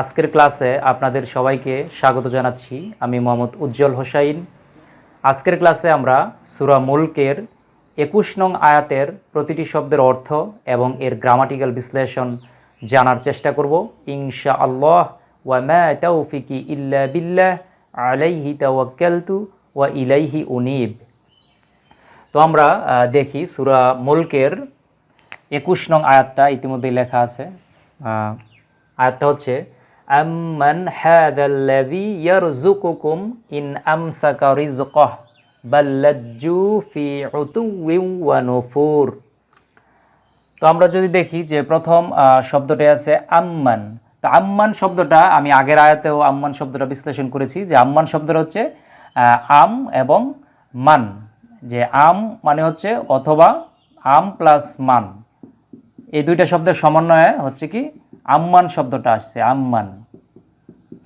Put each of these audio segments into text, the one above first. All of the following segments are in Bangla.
আজকের ক্লাসে আপনাদের সবাইকে স্বাগত জানাচ্ছি। আমি মোহাম্মদ উজ্জ্বল হোসাইন। আজকের ক্লাসে আমরা সুরা মুলকের একুশ নং আয়াতের প্রতিটি শব্দের অর্থ এবং এর গ্রামাটিক্যাল বিশ্লেষণ জানার চেষ্টা করব। ইনশা আল্লাহ ওয়া মা তৌফিকি ইল্লা বিল্লাহ, আলাইহি তাওয়াক্কালতু ওয়া ইলাইহি উনিব। তো আমরা দেখি সুরা মুলকের একুশ নং আয়াতটা ইতিমধ্যেই লেখা আছে। আয়াতটা হচ্ছে আম্মান হাদাল্লাযী ইয়ারযুকুকুম ইন আমসাকা রিজকাহ বাল লাজ্জু ফি উতুওয়িন ওয়া নুফুর তো আমরা যদি দেখি যে প্রথম শব্দটি আছে আম্মান। তো আম্মান শব্দটা, আমি আগের আয়াতেও আম্মান শব্দটা বিশ্লেষণ করেছি যে আম্মান শব্দটা হচ্ছে আম এবং মান। যে আম মানে হচ্ছে অথবা আম প্লাস মান। এই দুইটা শব্দের সমন্বয়ে হচ্ছে কি আম্মান শব্দটা আসছে, আম্মান।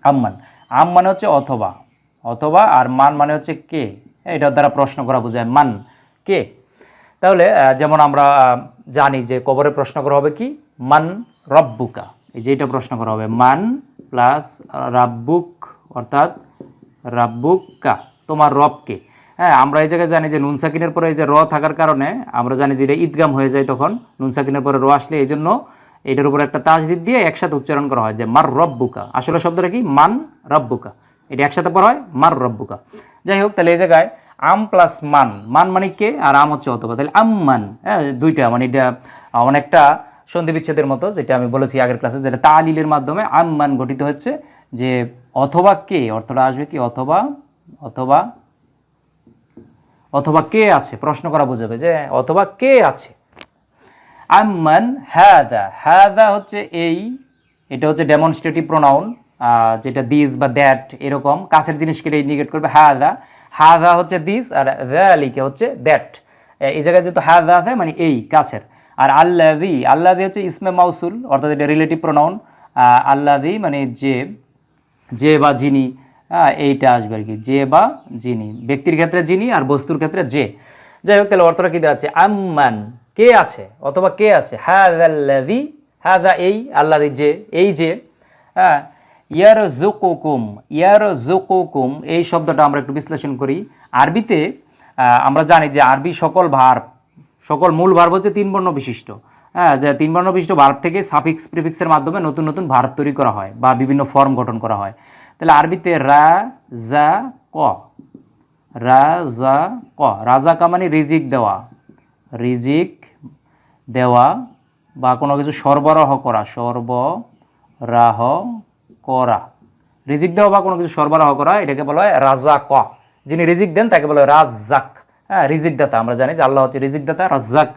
আম্মান। আম মানে হচ্ছে অথবা। অথবা আর মান মানে হচ্ছে কে? এটার দ্বারা প্রশ্ন করা বোঝায় মান। কে? তাহলে যেমন আমরা জানি যে কবরে প্রশ্ন করা হবে কি? মান রব্বুকা। এই যে এটা প্রশ্ন করা হবে। মান প্লাস রাব্বুক, অর্থাৎ রাব্বুকা। তোমার রবকে। হ্যাঁ আমরা এই জায়গায় জানি যে নুন সাকিনের পরে এই যে র থাকার কারণে আমরা জানি যে এটা ঈদগাম হয়ে যায় তখন। নুন সাকিনের পরে র আসলে এই জন্য এটার উপর একটা তাজদিদ দিয়ে একসাথে উচ্চারণ করা হয় যে মার রব্বুকা। আসলে শব্দটা কি? মান রব্বুকা। এটা একসাথে পড়া হয়, মার রব্বুকা। যাই হোক, তাহলে এই জায়গায় আম প্লাস মান। মান মানে কে? আর আম হচ্ছে অথবা। তাহলে আম্মান হ্যাঁ দুইটা। মানে এটা অনেকটা সন্ধি বিচ্ছেদের মতো, যেটা আমি বলেছি আগের ক্লাসে, যেটা তালিলের মাধ্যমে আম মান গঠিত হচ্ছে যে অথবা কে, অর্থটা আসবে কি? অথবা অথবা অথবা কে আছে? প্রশ্ন করা বোঝাবে যে অথবা কে আছে? আম্মান হ্যাদা হ্যাদা হচ্ছে এই, এটা হচ্ছে ডেমনস্ট্রেটিভ প্রোনাউন যেটা দিস বা দ্যাট এরকম, কাছের জিনিসকে ইন্ডিকেট করবে হ্যাদা হাদা হচ্ছে দিস আর দ্যালিকে হচ্ছে দ্যাট এই জায়গায় যেহেতু হাদা আছে মানে এই, কাছের। আর আল্লাদি আল্লাদি হচ্ছে ইসমে মাউসুল, অর্থাৎ এটা রিলেটিভ প্রোনাউন আল্লাদি মানে যে যে বা যিনি এইটা আসবে আর কি, যে বা যিনি। ব্যক্তির ক্ষেত্রে যিনি আর বস্তুর ক্ষেত্রে যে। যাই হোক, তাহলে অর্থটা কী দেওয়া আছে? আম্মান। কে আছে অথবা কে আছে? হ্যাদা এই আল্লাদি যে, এই যে হ্যাঁ ইয়ার জোকুকুম ইয়ার জোকুকুম এই শব্দটা আমরা একটু বিশ্লেষণ করি। আরবিতে আমরা জানি যে আরবি সকল ভার সকল মূল ভার্ব হচ্ছে তিন বর্ণ বিশিষ্ট। হ্যাঁ তিন বর্ণ বিশিষ্ট ভার্ব থেকে সাফিক্স, প্রিফিক্সের মাধ্যমে নতুন নতুন ভার্ব তৈরি করা হয় বা বিভিন্ন ফর্ম গঠন করা হয়। তাহলে আরবিতে রা, জা, ক। রা, জা, ক। রাজাকা মানে রিজিক দেওয়া। রিজিক দেওয়া বা কোনো কিছু সরবরাহ করা সরবরাহ করা। রিজিক দেওয়া বা কোনো কিছু সরবরাহ করা, এটাকে বলা হয় রাজা ক যিনি রিজিক দেন, তাকে বলা হয় রাজ্জাক। হ্যাঁ রিজিক দাতা, আমরা জানি যে আল্লাহ হচ্ছে রিজিক দাতা, রাজ্জাক।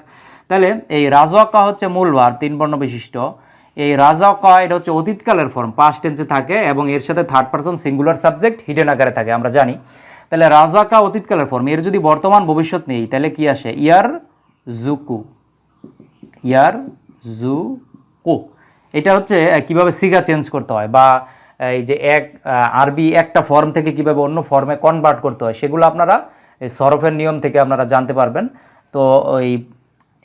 তাহলে এই রাজাকা হচ্ছে মূল ভার তিন বর্ণ বিশিষ্ট। এই রাজাকা এটা হচ্ছে অতীতকালের ফর্ম পাস্ট টেন্সে থাকে এবং এর সাথে third person singular subject hidden আকারে থাকে, আমরা জানি। তাহলে রাজাকা অতীতকালের ফর্ম এর যদি বর্তমান ভবিষ্যৎ নেই, তাহলে কি আসে? ইয়ার জুকু ইয়ার জু কো। এটা হচ্ছে কীভাবে সিগা চেঞ্জ করতে হয় বা এই যে এক আরবি একটা ফর্ম থেকে কীভাবে অন্য ফর্মে কনভার্ট করতে হয়, সেগুলো আপনারা সরফের নিয়ম থেকে আপনারা জানতে পারবেন। তো ওই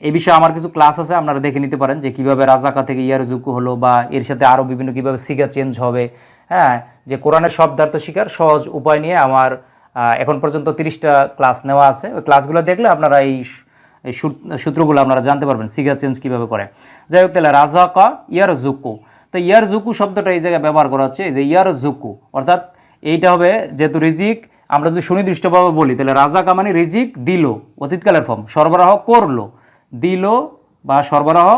এই বিষয়ে আমার কিছু ক্লাস আছে, আপনারা দেখে নিতে পারেন যে কীভাবে রাজাকা থেকে ইয়ার জুকু হলো বা এর সাথে আরও বিভিন্ন কীভাবে সিগা চেঞ্জ হবে। হ্যাঁ যে কোরআনের শব্দার্থ শিকার, সহজ উপায় নিয়ে আমার এখন পর্যন্ত তিরিশটা ক্লাস নেওয়া আছে। ওই ক্লাসগুলো দেখলে আপনারা এই এই সূত্রগুলো আপনারা জানতে পারবেন, সিগা চেঞ্জ কীভাবে করে। যাই হোক, তাহলে রাজা রাজাকা ইয়ার জুকু তো ইয়ার জুকু শব্দটা এই জায়গায় ব্যবহার করা হচ্ছে, এই যে ইয়ার জুকু অর্থাৎ এইটা হবে যেহেতু রিজিক, আমরা যদি সুনির্দিষ্টভাবে বলি, তাহলে রাজাকা মানে রিজিক দিল, অতীতকালের ফর্ম, সরবরাহ করল। দিল বা সরবরাহ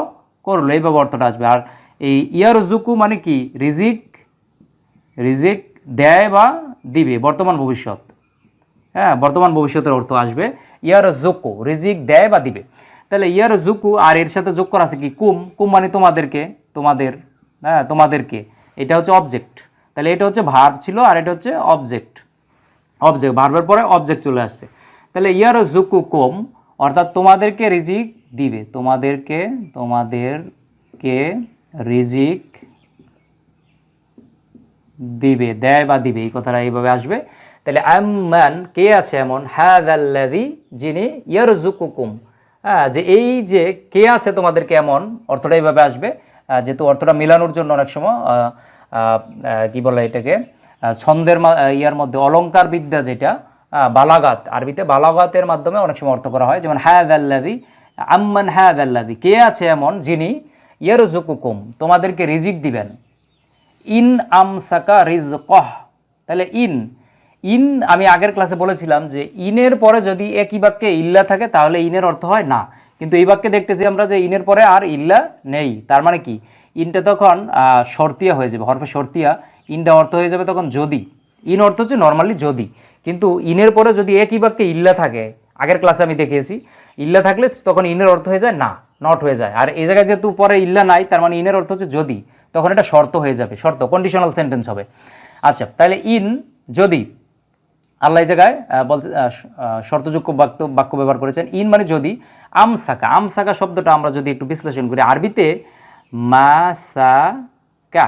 করল এইভাবে অর্থটা আসবে। আর এই ইয়ার জুকু মানে কি? রিজিক রিজিক দেয় বা দিবে, বর্তমান ভবিষ্যৎ। হ্যাঁ বর্তমান ভবিষ্যতের অর্থ আসবে। ইয়ার জুকু রিজিক দেয় বা দিবে। তাহলে ইয়ার জুকু আর এর সাথে যোগ করা আছে কি? কুম। কুম মানে তোমাদেরকে, তোমাদের হ্যাঁ তোমাদেরকে। এটা হচ্ছে অবজেক্ট তাহলে এটা হচ্ছে ভার্ব ছিল আর এটা হচ্ছে অবজেক্ট অবজেক্ট ভার্বের পরে অবজেক্ট চলে আসছে। তাহলে ইয়ার জুকু কম, অর্থাৎ তোমাদেরকে রিজিক দিবে। তোমাদেরকে তোমাদেরকে রিজিক দিবে, দেয় বা দিবে। এই কথাটা এইভাবে আসবে। তাহলে আম্মান, কে আছে এমন? হ্যাদাল্লাদি যিনি ইয়ার ইয়ারজুকুকুম হ্যাঁ যে এই যে কে আছে তোমাদেরকে এমন, অর্থটা এইভাবে আসবে। যেহেতু অর্থটা মিলানোর জন্য অনেক সময় কি বলে এটাকে? ছন্দের ইয়ার মধ্যে অলঙ্কার বিদ্যা যেটা বালাগাত আরবিতে বালাগাতের মাধ্যমে অনেক সময় অর্থ করা হয়। যেমন হ্যাদাল্লাদি আম্মান হ্যাদাল্লাদি কে আছে এমন? যিনি ইয়ার ইয়ারজুকুকুম তোমাদেরকে রিজিক দিবেন। ইন আমসাকা রিজ কহ তাহলে ইন ইন, আমি আগের ক্লাসে বলেছিলাম যে ইনের পরে যদি একই বাক্যে ইল্লা থাকে, তাহলে ইনের অর্থ হয় না। কিন্তু এই বাক্যে দেখতেছি আমরা যে ইনের পরে আর ইল্লা নেই। তার মানে কি? ইনটা তখন শর্তিয়া হয়ে যাবে, হরফে শর্তিয়া। ইনটা অর্থ হয়ে যাবে তখন যদি। ইন অর্থ হচ্ছে নর্মালি যদি। কিন্তু ইনের পরে যদি একই বাক্যে ইল্লা থাকে, আগের ক্লাসে আমি দেখিয়েছি, ইল্লা থাকলে তখন ইনের অর্থ হয়ে যায় না নট হয়ে যায়। আর এই জায়গায় যেহেতু পরে ইল্লা নাই, তার মানে ইনের অর্থ হচ্ছে যদি, তখন এটা শর্ত হয়ে যাবে, শর্ত কন্ডিশনাল সেন্টেন্স হবে। আচ্ছা তাহলে ইন যদি আল্লাহ এই জায়গায় বলছে শর্তযোগ্য বাক্য বাক্য ব্যবহার করেছেন। ইন মানে যদি আমসাকা আমসাকা শব্দটা আমরা যদি একটু বিশ্লেষণ করি, আরবিতে মাসাকা।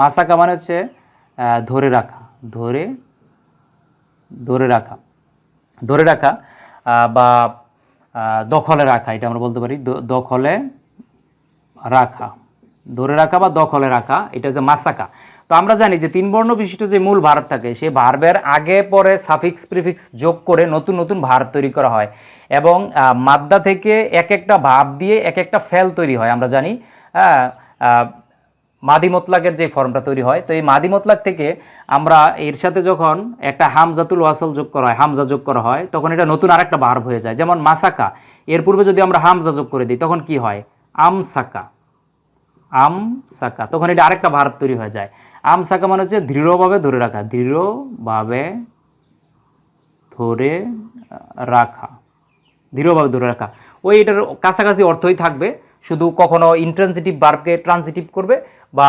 মাসাকা মানে হচ্ছে ধরে রাখা, ধরে ধরে রাখা ধরে রাখা বা দখলে রাখা, এটা আমরা বলতে পারি দখলে রাখা, ধরে রাখা বা দখলে রাখা, এটা হচ্ছে মাসাকা। তো আমরা জানি যে তিন বর্ণ বিশিষ্ট যে মূল ভার্ব থাকে, সেই ভার্বের আগে, পরে সাফিক্স প্রিফিক্স যোগ করে নতুন নতুন ভার্ব তৈরি করা হয় এবং মাদ্দা থেকে এক একটা ভাব দিয়ে এক একটা ফেল তৈরি হয়। আমরা জানি মাদি মোতলাকের যে ফর্মটা তৈরি হয়। তো এই মাদি মোতলাক থেকে আমরা এর সাথে যখন একটা হামজাতুল ওয়াসল যোগ করা হয়, হামজা যোগ করা হয়, তখন এটা নতুন আরেকটা ভার্ব হয়ে যায়। যেমন মাসাকা, এর পূর্বে যদি আমরা হামজা যোগ করে দিই, তখন কি হয়? আমসাকা। আমসাকা, তখন এটা আরেকটা ভার্ব তৈরি হয়ে যায়। আম সাকা মানে হচ্ছে দৃঢ়ভাবে ধরে রাখা, দৃঢ়ভাবে ধরে রাখা, দৃঢ়ভাবে ধরে রাখা। ওই এটার কাছাকাছি অর্থই থাকবে, শুধু কখনো ইন্ট্রান্সিটিভ বার্বকে ট্রান্সিটিভ করবে বা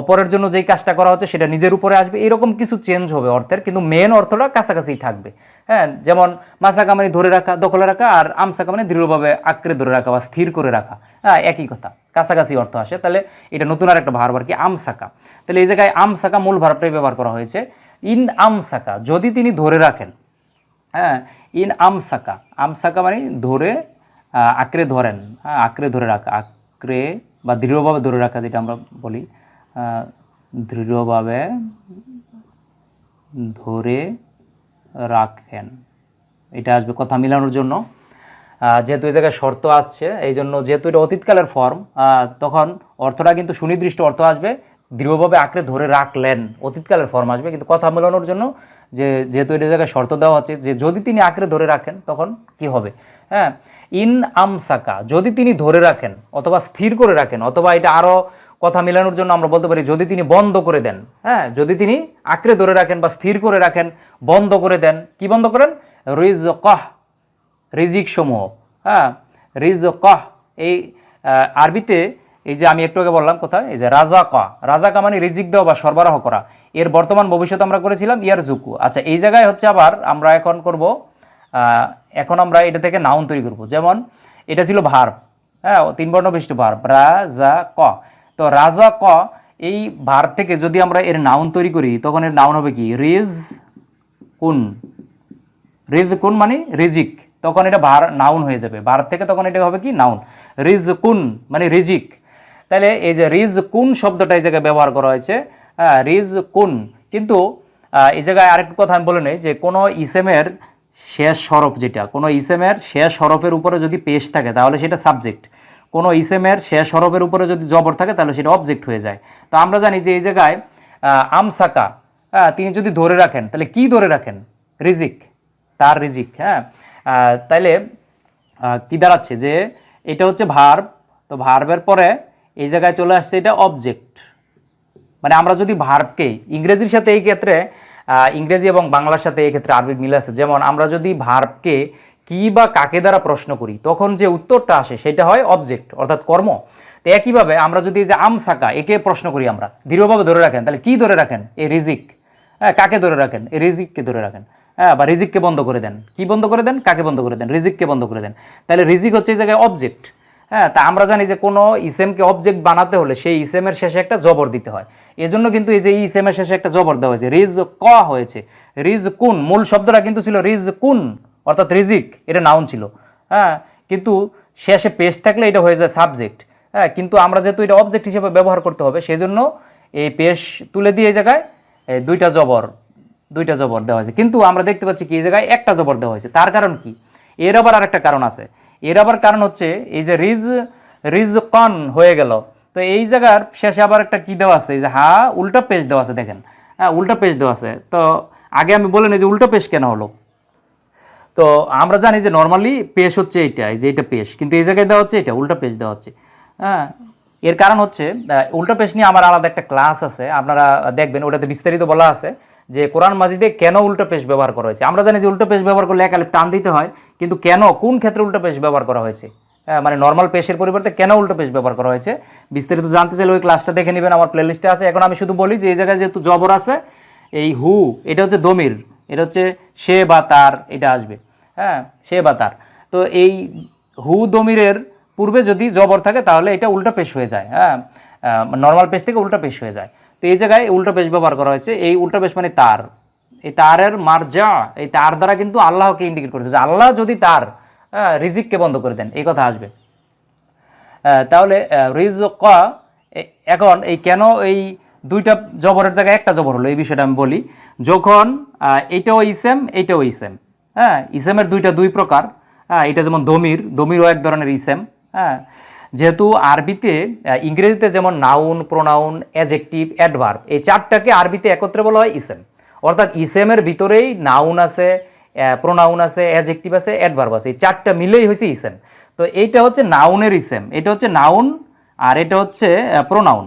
অপরের জন্য যেই কাজটা করা হচ্ছে সেটা নিজের উপরে আসবে, এরকম কিছু চেঞ্জ হবে অর্থের, কিন্তু মেন অর্থটা কাছাকাছি থাকবে। হ্যাঁ যেমন মাসাকা মানে ধরে রাখা, দখলে রাখা, আর আমসাকা মানে দৃঢ়ভাবে আঁকড়ে ধরে রাখা বা স্থির করে রাখা। হ্যাঁ একই কথা, কাছাকাছি অর্থ আসে। তাহলে এটা নতুন আর একটা ভার আর কি আমসাকা তাহলে এই জায়গায় আম আমসাকা মূল ভার্বটাই ব্যবহার করা হয়েছে। ইন আমসাকা যদি তিনি ধরে রাখেন হ্যাঁ ইন আমসাকা আমসাকা মানে ধরে আঁকড়ে ধরেন হ্যাঁ আঁকড়ে ধরে রাখা, আঁকড়ে বা দৃঢ়ভাবে ধরে রাখা যেটা আমরা বলি দৃঢ়ভাবে ধরে রাখেন। এটা আসবে কথা মিলানোর জন্য। যেহেতু এই জায়গায় শর্ত আসছে, এই জন্য যেহেতু এটা অতীতকালের ফর্ম তখন অর্থটা কিন্তু সুনির্দিষ্ট অর্থ আসবে। দৃঢ়ভাবে আঁকড়ে ধরে রাখলেন। অতীতকালের ফর্ম আসবে, কিন্তু কথা মেলানোর জন্য যে, যেহেতু এটা জায়গায় শর্ত দেওয়া হচ্ছে যে, যদি তিনি আঁকড়ে ধরে রাখেন, তখন কি হবে? হ্যাঁ ইন আমসাকা, যদি তিনি ধরে রাখেন, অথবা স্থির করে রাখেন, অথবা এটা আরও কথা মেলানোর জন্য আমরা বলতে পারি, যদি তিনি বন্ধ করে দেন হ্যাঁ যদি তিনি আঁকড়ে ধরে রাখেন বা স্থির করে রাখেন, বন্ধ করে দেন, কি বন্ধ করেন? রিজ কহ রিজিক সমূহ হ্যাঁ রিজ কহ এই আরবিতে এই যে আমি একটু আগে বললাম কোথায় এই যে রাজা কা রাজা কা মানে রিজিক দেওয়া বা সরবরাহ করা। এর বর্তমান ভবিষ্যৎ আমরা করেছিলাম ইয়ার জুকু আচ্ছা এই জায়গায় হচ্ছে আবার আমরা এখন করব এখন আমরা এটা থেকে নাউন তৈরি করব। যেমন, এটা ছিল ভার্ব হ্যাঁ তিন বর্ণ বিশিষ্ট ভার্ব রাজা ক তো রাজা ক এই ভার্ব থেকে যদি আমরা এর নাউন তৈরি করি, তখন এর নাউন হবে কি? রিজ কুন রিজ কুন মানে রিজিক। তখন এটা ভার নাউন হয়ে যাবে। ভার থেকে তখন এটা হবে কি? নাউন রিজ কুন মানে রিজিক। তাহলে এই যে রিজ কুন শব্দটা এই জায়গায় ব্যবহার করা হয়েছে হ্যাঁ রিজ কুন। কিন্তু এই জায়গায় আরেকটু কথা আমি বলে নেই যে কোনো ইসেমের শেষ সরফ যেটা, কোনো ইসেমের শেষ সরফের উপরে যদি পেশ থাকে, তাহলে সেটা সাবজেক্ট। কোনো ইসেমের শেষ সরফের উপরে যদি জবর থাকে, তাহলে সেটা অবজেক্ট হয়ে যায়। তো আমরা জানি যে এই জায়গায় আমসাকা হ্যাঁ তিনি যদি ধরে রাখেন, তাহলে কি ধরে রাখেন? রিজিক, তার রিজিক হ্যাঁ? তাইলে কি দাঁড়াচ্ছে যে, এটা হচ্ছে ভার্ব তো ভার্বের পরে এই জায়গায় চলে আসছে এটা অবজেক্ট মানে আমরা যদি ভার্বকে ইংরেজির সাথে এই ক্ষেত্রে ইংরেজি এবং বাংলার সাথে এই ক্ষেত্রে আরবি মিল আছে। যেমন আমরা যদি ভার্বকে কি বা কাকে দ্বারা প্রশ্ন করি, তখন যে উত্তরটা আসে সেটা হয় অবজেক্ট অর্থাৎ কর্ম। তো একইভাবে আমরা যদি যে আমসাকা একে প্রশ্ন করি আমরা, দৃঢ়ভাবে ধরে রাখেন, তাহলে কি ধরে রাখেন? এই রিজিক। হ্যাঁ কাকে ধরে রাখেন? এই রিজিককে ধরে রাখেন। হ্যাঁ বা রিজিককে বন্ধ করে দেন। কি বন্ধ করে দেন? কাকে বন্ধ করে দেন? রিজিককে বন্ধ করে দেন। তাহলে রিজিক হচ্ছে এই জায়গায় অবজেক্ট হ্যাঁ তা আমরা জানি যে কোনো ইসেমকে অবজেক্ট বানাতে হলে সেই ইসেমের শেষে একটা জবর দিতে হয়। এজন্য কিন্তু এই যে ইসেমের শেষে একটা জবর দেওয়া হয়েছে। রিজ ক হয়েছে। রিজ কুন, মূল শব্দটা কিন্তু ছিল রিজ কুন, অর্থাৎ রিজিক, এটা নাউন ছিল। হ্যাঁ কিন্তু শেষে পেশ থাকলে এটা হয়ে যায় সাবজেক্ট হ্যাঁ কিন্তু আমরা যেহেতু এটা অবজেক্ট হিসেবে ব্যবহার করতে হবে সেই জন্য এই পেশ তুলে দিয়ে এই জায়গায় দুইটা জবর দুইটা জবর দেওয়া হয়েছে। কিন্তু আমরা দেখতে পাচ্ছি কি, এই জায়গায় একটা জবর দেওয়া হয়েছে। তার কারণ কি? এর আবার আরেকটা কারণ আছে। এর আবার কারণ হচ্ছে এই যে রিজ রিজ কন হয়ে গেল। তো এই জায়গার শেষে আবার একটা কি দেওয়া আছে? এই যে হা, উল্টা পেজ দেওয়া আছে, দেখেন। হ্যাঁ উল্টা পেজ দেওয়া আছে। তো আগে আমি বলে নিই যে উল্টা পেজ কেন হলো। তো আমরা জানি যে নর্মালি পেশ হচ্ছে এইটা, এই যে এটা পেশ। কিন্তু এই জায়গায় দেওয়া হচ্ছে এটা, উল্টা পেশ দেওয়া হচ্ছে। হ্যাঁ এর কারণ হচ্ছে উল্টা পেশ নিয়ে আমার আলাদা একটা ক্লাস আছে। আপনারা দেখবেন, ওটাতে বিস্তারিত বলা আছে যে কোরআন মাজিদে কেন উল্টা পেশ ব্যবহার করা হয়েছে। আমরা জানি যে উল্টা পেশ ব্যবহার করলে এক আলিফ টান দিতে হয়। কিন্তু কেন কোন ক্ষেত্রে উল্টা পেশ ব্যবহার করা হয়েছে? হ্যাঁ, মানে নর্মাল পেশের পরিবর্তে কেন উল্টো পেশ ব্যবহার করা হয়েছে? বিস্তারিত জানতে চাইলে ওই ক্লাসটা দেখে নেবেন আমার প্লেলিস্টে আছে। এখন আমি শুধু বলি যে এই জায়গায় যেহেতু জবর আছে এই হু এটা হচ্ছে দমির এটা হচ্ছে সে বা তার এটা আসবে। হ্যাঁ সে বা তার। তো এই হু দমিরের পূর্বে যদি জবর থাকে তাহলে এটা উল্টা পেশ হয়ে যায়। হ্যাঁ নর্মাল পেশ থেকে উল্টা পেশ হয়ে যায়। তো এই জায়গায় উল্টা পেশ ব্যবহার করা হয়েছে এই উল্টা পেশ মানে তার। এই তারের মার্জা, এই তার দ্বারা কিন্তু আল্লাহকে ইন্ডিকেট করেছে যে আল্লাহ যদি তার রিজিককে বন্ধ করে দেন, এই কথা আসবে। তাহলে রিজক এখন এই কেন এই দুইটা জবরের জায়গায় একটা জবর হলো, এই বিষয়টা আমি বলি। যখন এইটাও ইসেম এইটাও ইসেম হ্যাঁ? ইসেমের দুইটা দুই প্রকার হ্যাঁ? এটা যেমন দমির, দমিরও এক ধরনের ইসেম হ্যাঁ? যেহেতু আরবিতে ইংরেজিতে যেমন নাউন প্রোনাউন অ্যাজেক্টিভ অ্যাডভার্ব এই চারটাকে আরবিতে একত্রে বলা হয় ইসেম অর্থাৎ ইসেমের ভিতরেই নাউন আছে প্রোনাউন আছে অ্যাজেক্টিভ আছে অ্যাডভার্ব আছে এই চারটা মিলেই হয়েছে ইসেম তো এইটা হচ্ছে নাউনের ইসেম এটা হচ্ছে নাউন আর এটা হচ্ছে প্রোনাউন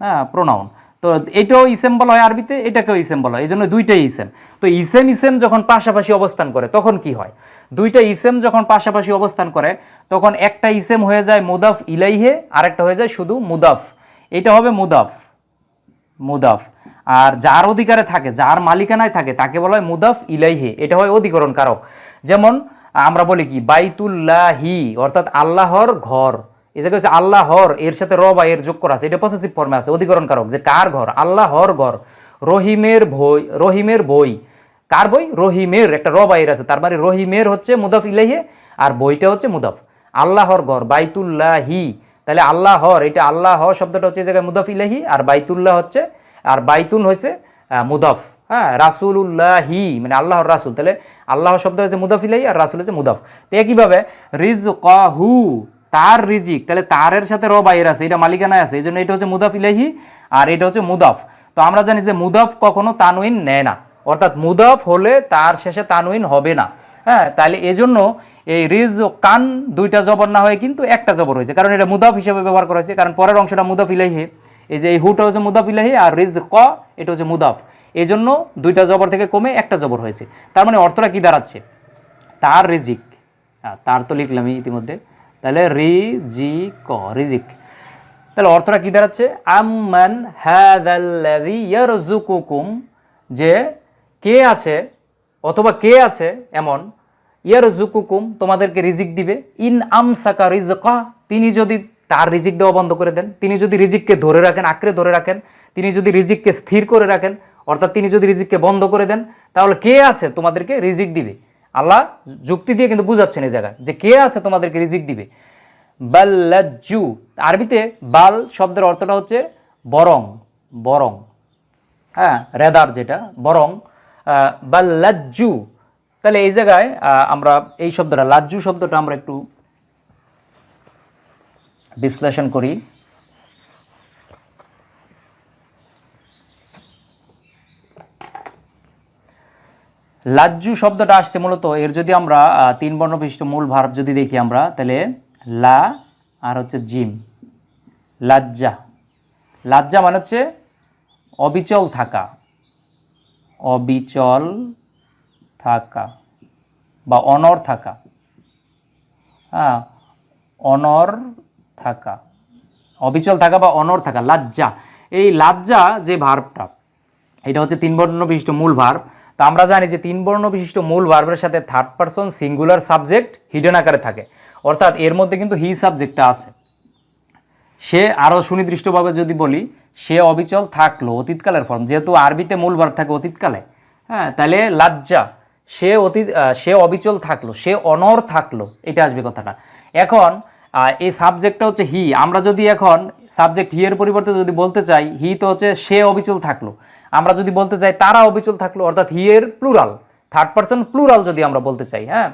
হ্যাঁ প্রোনাউন তো এটাও ইসেম বলা হয় আরবিতে এটাকেও ইসেম বলা হয় এই জন্য দুইটাই ইসেম তো ইসেম ইসেম যখন পাশাপাশি অবস্থান করে তখন কি হয় দুইটা ইসেম যখন পাশাপাশি অবস্থান করে তখন একটা ইসেম হয়ে যায় মুদাফ ইলাইহে আরেকটা হয়ে যায় শুধু মুদাফ এটা হবে মুদাফ মুদাফ আর যার অধিকারে থাকে, যার মালিকানায় থাকে, তাকে বলা হয় মুদাফ ইলাইহে। এটা হয় অধিকরণ কারক যেমন আমরা বলি কি, বাইতুল্লাহি, অর্থাৎ আল্লাহর ঘর। এই জায়গায় হচ্ছে আল্লাহর, এর সাথে র বা এর যোগ করা আছে, এটা পসেসিভ ফর্মে আছে অধিকরণ কারক যে কার ঘর? আল্লাহর ঘর। রহিমের বই রহিমের বই। কার বই? রহিমের, একটা র বা এর আছে, তার মানে রহিমের হচ্ছে মুদাফ ইলাইহে, আর বইটা হচ্ছে মুদাফ। আল্লাহর ঘর, বাইতুল্লাহি। তাহলে আল্লাহর, এটা আল্লাহ শব্দটা হচ্ছে এই জায়গায় মুদাফ ইলাহি আর বাইতুল্লাহ হচ্ছে আর বাইতুন হয়েছে মুদাফ। হ্যাঁ রাসুলুল্লাহি মানে আল্লাহর রাসুল। তাহলে আল্লাহ শব্দ হচ্ছে মুদাফ ইলাহি আর রাসুল হচ্ছে মুদাফ। তো একইভাবে রিজ কাহু তার রিজিক, তাহলে তারের সাথে র বাইর আছে, এটা মালিকানায় আছে এই জন্য এটা হচ্ছে মুদাফ ইলাহি আর এটা হচ্ছে মুদাফ। তো আমরা জানি যে মুদাফ কখনো তানুইন নেয় না। অর্থাৎ মুদাফ হলে তার শেষে তানউইন হবে না। হ্যাঁ তাহলে এজন্য এই রিজ কান দুইটা জবর না হয়ে কিন্তু একটা জবর হয়েছে। কারণ এটা মুদাফ হিসেবে ব্যবহার করা হয়েছে। কারণ পরের অংশটা মুদাফ ইলাহি এই যে এই হুটা হচ্ছে মুদাফ ইলাহি আর রিজ ক এটা হচ্ছে মুদাফ। এই জন্য দুইটা জবর থেকে কমে একটা জবর হয়েছে। তার মানে অর্থটা কি দাঁড়াচ্ছে? তার রিজিক। তার তো লিখলামই ইতিমধ্যে। তাহলে রি জি ক রিজিক। তাহলে অর্থটা কি দাঁড়াচ্ছে? আম্মান হাদাল্লাযী ইয়ারযুকুকুম, যে কে আছে অথবা কে আছে এমন ইয়ার ইয়ারযুকুকুম তোমাদেরকে রিজিক দিবে। ইন আমসাকা রিজকা, তিনি যদি তার রিজিক দেওয়া বন্ধ করে দেন। তিনি যদি রিজিককে ধরে রাখেন আঁকড়ে ধরে রাখেন তিনি যদি রিজিককে স্থির করে রাখেন অর্থাৎ তিনি যদি রিজিককে বন্ধ করে দেন তাহলে কে আছে তোমাদেরকে রিজিক দিবে? আল্লাহ যুক্তি দিয়ে কিন্তু বুঝাচ্ছেন এই জায়গায় যে কে আছে তোমাদেরকে রিজিক দিবে। বাল্লাজ্জু আরবিতে বাল শব্দের অর্থটা হচ্ছে বরং বরং। হ্যাঁ রেদার যেটা বরং। আহ, বা লাজ্জু তাহলে এই জায়গায় আমরা এই শব্দটা লাজ্জু শব্দটা আমরা একটু বিশ্লেষণ করি। লাজ্জু শব্দটা আসছে মূলত, এর যদি আমরা তিন বর্ণ বিশিষ্ট মূল ভার্ব যদি দেখি আমরা, তাহলে লা আর হচ্ছে জিম, লাজ্জা। লাজ্জা মানে হচ্ছে অবিচল থাকা অবিচল থাকা বা অনর থাকা। হ্যাঁ অনর থাকা, অবিচল থাকা বা অনর থাকা, লাজ্জা। এই লাজ্জা যে ভার্বটা এটা হচ্ছে তিন বর্ণ বিশিষ্ট মূল ভার্ব তো আমরা জানি যে তিন বর্ণ বিশিষ্ট মূল ভার্বের সাথে third person singular subject hidden আকারে থাকে। অর্থাৎ এর মধ্যে কিন্তু হি সাবজেক্টটা আছে। সে আরও সুনির্দিষ্টভাবে যদি বলি, সে অবিচল থাকল, অতীতকালের ফর্ম যেহেতু আরবিতে মূল ভার্ব থাকে অতীতকালে হ্যাঁ তাহলে লাজ্জা, সে অতীত সে অবিচল থাকল, সে অনর থাকল, এটা আসবে কথাটা। এখন এই সাবজেক্টটা হচ্ছে হি আমরা যদি এখন সাবজেক্ট হি এর পরিবর্তে যদি বলতে চাই হি তো হচ্ছে সে অবিচল থাকল। আমরা যদি বলতে চাই তারা অবিচল থাকল, অর্থাৎ হি এর প্লুরাল থার্ড পার্সন প্লুরাল যদি আমরা বলতে চাই হ্যাঁ?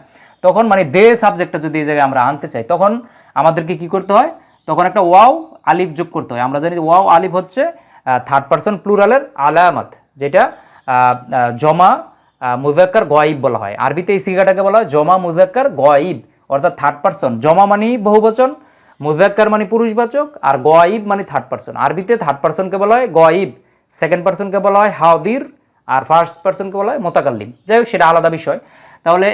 তখন মানে দে সাবজেক্টটা যদি এই জায়গায় আমরা আনতে চাই, তখন আমাদেরকে কি করতে হয়? তখন একটা ওয়াও আলিফ যোগ করতে হয়। আমরা জানি ওয়াও আলিফ হচ্ছে থার্ড পার্সন প্লুরালের আলামত, যেটা জমা মুজাক্কার গয়েব বলা হয়। আরবিতে এই সিগাটাকে বলা হয় জমা মুজাক্কার গয়েব। অর্থাৎ থার্ড পার্সন জমা মানে বহুবচন, মুজাক্কার মানে পুরুষবাচক, আর গয়েব মানে থার্ড পার্সন আরবিতে থার্ড পার্সনকে বলা হয় গয়েব সেকেন্ড পার্সনকে বলা হয় হাউদির আর ফার্স্ট পার্সনকে বলা হয় মোতাকাল্লিম। যাই হোক, সেটা আলাদা বিষয়। তাহলে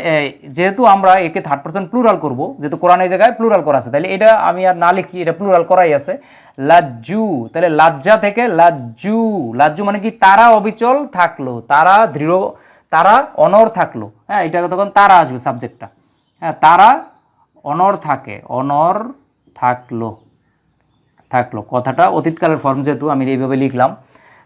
যেহেতু আমরা একে থার্ড পার্সন প্লুরাল করব, যেহেতু কোরআন এই জায়গায় প্লুরাল করা আছে, তাহলে এটা আমি আর না লিখি, এটা প্লুরাল করাই আছে। লাজ্জু, তাহলে লাজ্জা থেকে লাজ্জু। লাজ্জু মানে কি? তারা অবিচল থাকল, তারা দৃঢ়, তারা অনর থাকল। হ্যাঁ এটা তখন তারা আসবে সাবজেক্টটা হ্যাঁ তারা অনর থাকে, অনর থাকল থাকল। কথাটা অতীতকালের ফর্ম যেহেতু, আমি এইভাবে লিখলাম।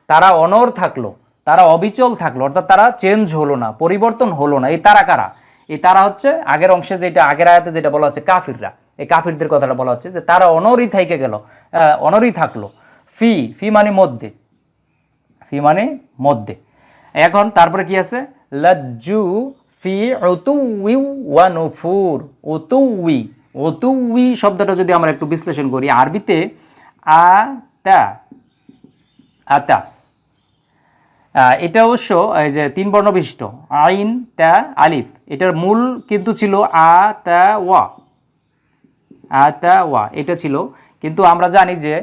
তারা অনর থাকল, তারা অবিচল থাকল, অর্থাৎ তারা চেঞ্জ হলো না, পরিবর্তন হলো না। এই তারা কারা? এই তারা হচ্ছে আগের অংশে যেটা, আগের আয়াতে যেটা বলা হচ্ছে কাফিররা। এই কাফিরদের কথাটা বলা হচ্ছে যে তারা অনরই থেকে গেল অনরই থাকল। ফি ফি মানে মধ্যে। ফি মানে মধ্যে। এখন তারপরে কি আছে? লাজ্জু ফি উতুউই ওয়া নুফুর। উতুউই উতুউই শব্দটা যদি আমরা একটু বিশ্লেষণ করি, আরবিতে আতা আতা। এটা অবশ্য, এই যে তিন বর্ণ বিশিষ্ট, আইন, তা, আলিফ। এটার মূল কিন্তু ছিল আ তা ওয়া। আতা ওয়া, এটা ছিল। কিন্তু আমরা জানি যে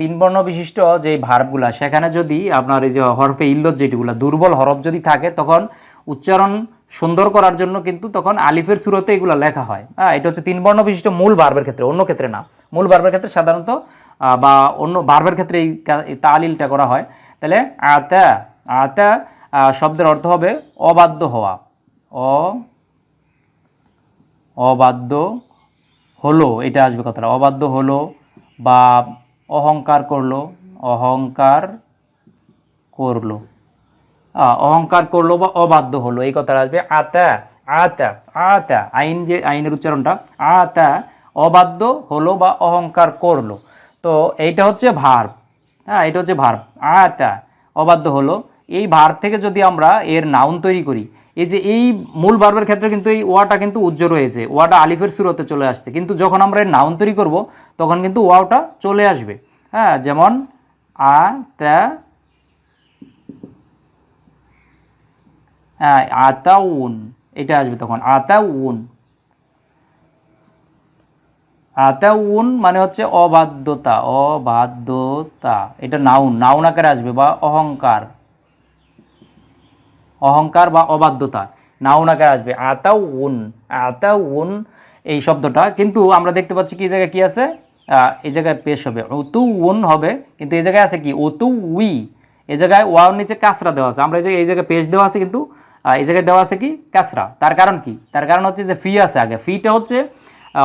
তিন বর্ণ বিশিষ্ট যে ভার্বগুলা, সেখানে যদি আপনার এই যে হরফে ইল্লত যেটিগুলা দুর্বল হরফ যদি থাকে, তখন উচ্চারণ সুন্দর করার জন্য কিন্তু তখন আলিফের সুরতে এগুলো লেখা হয়। হ্যাঁ এটা হচ্ছে তিন বর্ণ বিশিষ্ট মূল বার্বের ক্ষেত্রে, অন্য ক্ষেত্রে না। মূল বার্বের ক্ষেত্রে সাধারণত বা অন্য বার্বের ক্ষেত্রে এই তালিলটা করা হয়। তাহলে আতা আতা শব্দের অর্থ হবে অবাধ্য হওয়া। অ, অবাধ্য হলো, এটা আসবে কথাটা, অবাধ্য হলো বা অহংকার করল অহংকার করল। অহংকার করল বা অবাধ্য হলো। এই কথাটা আসবে, আতা আতা আতা। আইন যে, আইনের উচ্চারণটা, আতা, অবাধ্য হলো বা অহংকার করল। তো এইটা হচ্ছে ভার্ব। হ্যাঁ এটা হচ্ছে ভার্ব। আতা, অবাধ্য হলো। এই ভার্ব থেকে যদি আমরা এর নাউন তৈরি করি, এই যে এই মূল ভার্বের ক্ষেত্রে কিন্তু এই ওয়াটা কিন্তু উজ্জ্বল রয়েছে ওয়াটা আলিফের সুরতে চলে আসছে। কিন্তু যখন আমরা এর নাউন তৈরি করব, তখন কিন্তু ওয়াওটা চলে আসবে। হ্যাঁ যেমন আ, তা হ্যাঁ আতাউন, এটা আসবে তখন, আতাউন। আতাউন মানে হচ্ছে অবাধ্যতা অবাধ্যতা। এটা নাউন নাউন আকারে আসবে বা অহংকার। অহংকার বা অবাধ্যতা, নাউন আকারে আসবে। আতাউন আতাউন, এই শব্দটা, কিন্তু আমরা দেখতে পাচ্ছি কি জায়গায় কি আছে? এই জায়গায় পেশ হবে। উতু উন হবে, কিন্তু এই জায়গায় আছে কি? উতু উই এই জায়গায় ওয়ার নিচে কাঁচরা দেওয়া আছে। আমরা এই জায়গায় এই জায়গায় পেশ দেওয়া আছে কিন্তু এই জায়গায় দেওয়া আছে কি? কাসরা। তার কারণ কি? তার কারণ হচ্ছে যে ফি আছে আগে। ফিটা হচ্ছে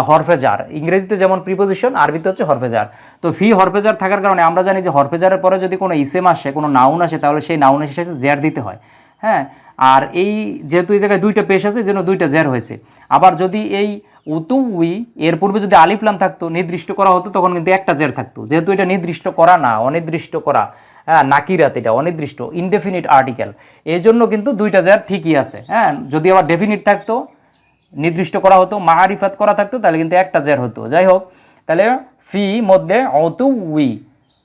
হরফেজার। ইংরেজিতে যেমন প্রিপোজিশন আরবিতে হচ্ছে হরফেজার। তো ফি হরফেজার থাকার কারণে আমরা জানি যে হরফেজারের পরে যদি কোনো ইসেম আসে, কোনো নাউন আসে, তাহলে সেই নাউনের শেষে জের দিতে হয়। হ্যাঁ? আর এই যেহেতু এই জায়গায় দুইটা পেশ আছে যেন দুইটা জের হয়েছে। আবার যদি এই উতু উই এর পূর্বে যদি আলিফলাম থাকতো, নির্দিষ্ট করা হতো, তখন কিন্তু একটা জের থাকতো। যেহেতু এটা নির্দিষ্ট করা না, অনির্দিষ্ট করা। হ্যাঁ নাকিরাত এটা, অনির্দিষ্ট ইনডেফিনিট আর্টিকেল এই জন্য কিন্তু দুইটা জের ঠিকই আছে হ্যাঁ? যদি আবার ডেফিনিট থাকতো, নির্দিষ্ট করা হতো মারিফাত করা থাকতো, তাহলে কিন্তু একটা জের হতো। যাই হোক, তাহলে ফি মধ্যে অতু উই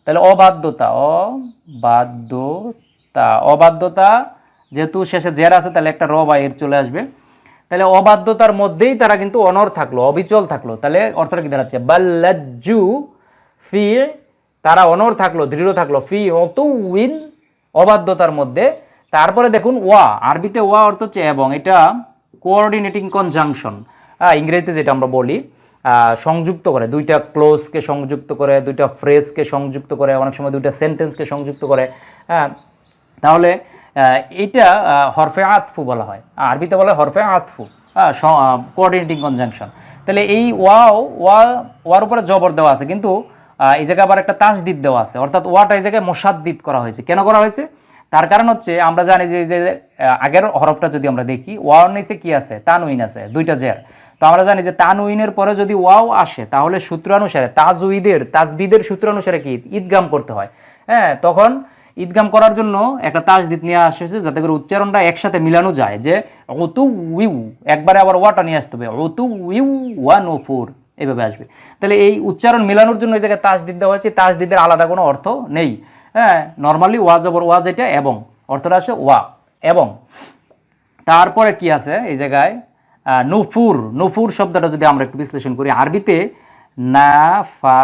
তাহলে অবাধ্যতা অবাধ্যতা অবাধ্যতা, যেহেতু শেষে জের আছে, তাহলে একটা র বা এর চলে আসবে। তাহলে অবাধ্যতার মধ্যেই তারা কিন্তু অনর থাকল, অবিচল থাকল। তাহলে অর্থটা কি দাঁড়াচ্ছে? বাল্লাজ্জু ফি তারা অনর থাকল, দৃঢ় থাকল, ফি অত উইন অবাধ্যতার মধ্যে। তারপরে দেখুন, ওয়া, আরবিতে ওয়া অর্থ হচ্ছে এবং এটা কোঅর্ডিনেটিং কনজাংশন ইংরেজিতে যেটা আমরা বলি সংযুক্ত করে, দুইটা ক্লোজকে সংযুক্ত করে, দুইটা ফ্রেজকে সংযুক্ত করে, অনেক সময় দুইটা সেন্টেন্সকে সংযুক্ত করে। হ্যাঁ তাহলে এইটা হরফে আতফু বলা হয়। আরবিতে বলা হয় হরফে আতফু। কোঅর্ডিনেটিং কনজাংশন তাহলে এই ওয়াও, ওয়া, ওয়ার উপরে জবর দেওয়া আছে, কিন্তু এই জায়গায় আবার একটা তাসদিদ দেওয়া আছে। অর্থাৎ ওয়াটা এই জায়গায় মোসাদ্দিদ করা হয়েছে। কেন করা হয়েছে? তার কারণ হচ্ছে, আমরা জানি যে যে আগের হরফটা যদি আমরা দেখি, ওয়াও নিচে কি আছে? তানউইন আছে, দুইটা জের। তো আমরা জানি যে তানউইনের পরে যদি ওয়াও আসে, তাহলে সূত্র সূত্রানুসারে তাজউইদের, তাজবিদের সূত্রানুসারে কি? ঈদগাম করতে হয়। হ্যাঁ তখন ঈদগাম করার জন্য একটা তাজদিদ নিয়ে আসছে যাতে করে উচ্চারণটা একসাথে মিলানো যায় যে অতু উইউ একবারে আবার ওয়াটা নিয়ে আসতে হবে। অতু উইউ ওয়ান ও ফোর এভাবে আসবে। তাহলে এই উচ্চারণ মেলানোর জন্য এই জায়গায় তাজদিদ দেওয়া হয়েছে। তাজদিদের আলাদা কোনো অর্থ নেই। হ্যাঁ নর্মালি ওয়া জবর, ওয়া যেটা এবং। অর্থটা আসে ওয়া এবং। তারপরে কি আছে? এই জায়গায় নুফুর। নুফুর শব্দটা যদি আমরা একটু বিশ্লেষণ করি, আরবিতে না, ফা,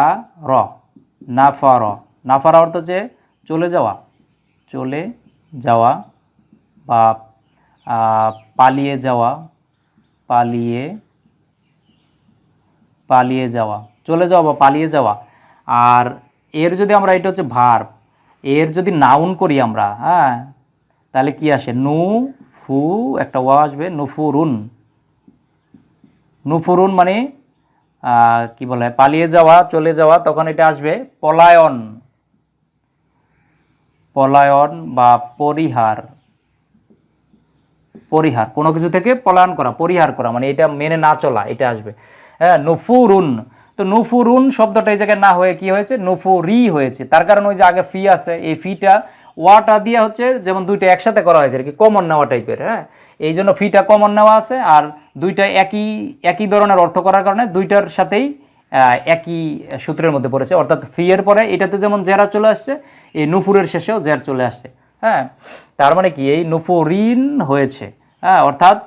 র। না, ফা, র। না, ফা, র অর্থ হচ্ছে চলে যাওয়া। চলে যাওয়া বা পালিয়ে যাওয়া, পালিয়ে পালিয়ে যাওয়া, চলে যাওয়া বা পালিয়ে যাওয়া। আর এর যদি আমরা এটা হচ্ছে ভার এর যদি নাউন করি আমরা হ্যাঁ তাহলে কি আসে? নু, ফু, একটা ওয়া আসবে, নুফুরুন। নুফুরুন মানে কি বলে? পালিয়ে যাওয়া, চলে যাওয়া, তখন এটা আসবে পলায়ন। পলায়ন বা পরিহার। পরিহার, কোনো কিছু থেকে পলায়ন করা, পরিহার করা মানে এটা মেনে না চলা, এটা আসবে। হ্যাঁ নুফুরুন। তো নুফুরুন শব্দটা এই জায়গায় না হয়ে কি হয়েছে? নুফুরি হয়েছে। তার কারণ ওই যে আগে ফি আছে, এই ফিটা ওয়াটা দিয়ে হচ্ছে যেমন দুইটা একসাথে করা হয়েছে আর কি কমন নেওয়া টাইপের হ্যাঁ? এই জন্য ফিটা কমন নেওয়া আছে আর দুইটা একই একই ধরনের অর্থ করার কারণে দুইটার সাথেই একই সূত্রের মধ্যে পড়েছে। অর্থাৎ ফি এর পরে এটাতে যেমন জেরা চলে আসছে, এই নুফুরের শেষেও জের চলে আসছে হ্যাঁ? তার মানে কি? এই নুফুরিন হয়েছে হ্যাঁ? অর্থাৎ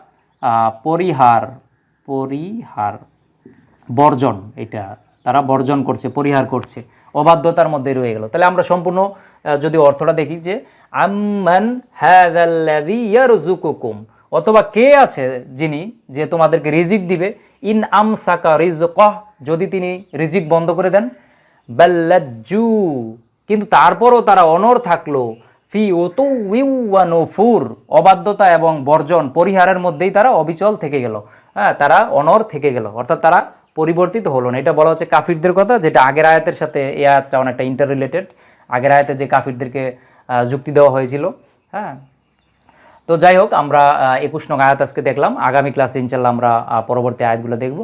পরিহার পরিহার। বর্জন, এটা তারা বর্জন করছে, পরিহার করছে, অবাধ্যতার মধ্যে রয়ে গেল। তাহলে আমরা সম্পূর্ণ যদি অর্থটা দেখি যে, আম্মান ইয়ারযুকুকুম, অথবা কে আছে যিনি যে তোমাদেরকে রিজিক দিবে? ইন আমসাকা রিজকাহ, যদি তিনি রিজিক বন্ধ করে দেন। বাল্লাজ্জু, কিন্তু তারপরও তারা অনর থাকল। ফি ওতু নফুর, অবাধ্যতা এবং বর্জন, পরিহারের মধ্যেই তারা অবিচল থেকে গেল। হ্যাঁ তারা অনর থেকে গেল। অর্থাৎ তারা পরিবর্তিত হলো না এটা বলা হচ্ছে কাফিরদের কথা যেটা আগের আয়াতের সাথে এই আয়াতটা অনেকটা ইন্টার রিলেটেড আগের আয়াতে যে কাফিরদেরকে আহ, যুক্তি দেওয়া হয়েছিল হ্যাঁ তো যাই হোক আমরা আহ, একুশ নং আয়াত আজকে দেখলাম আগামী ক্লাসে ইনশাল্লাহ আমরা আহ, পরবর্তী আয়াতগুলো দেখব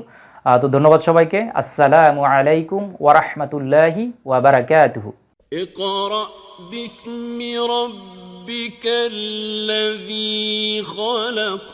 আহ, তো ধন্যবাদ সবাইকে আসসালামু আলাইকুম ওয়ারাহমাতুল্লাহি ওয়াবারাকাতুহু اقرأ باسم ربك الذي خلق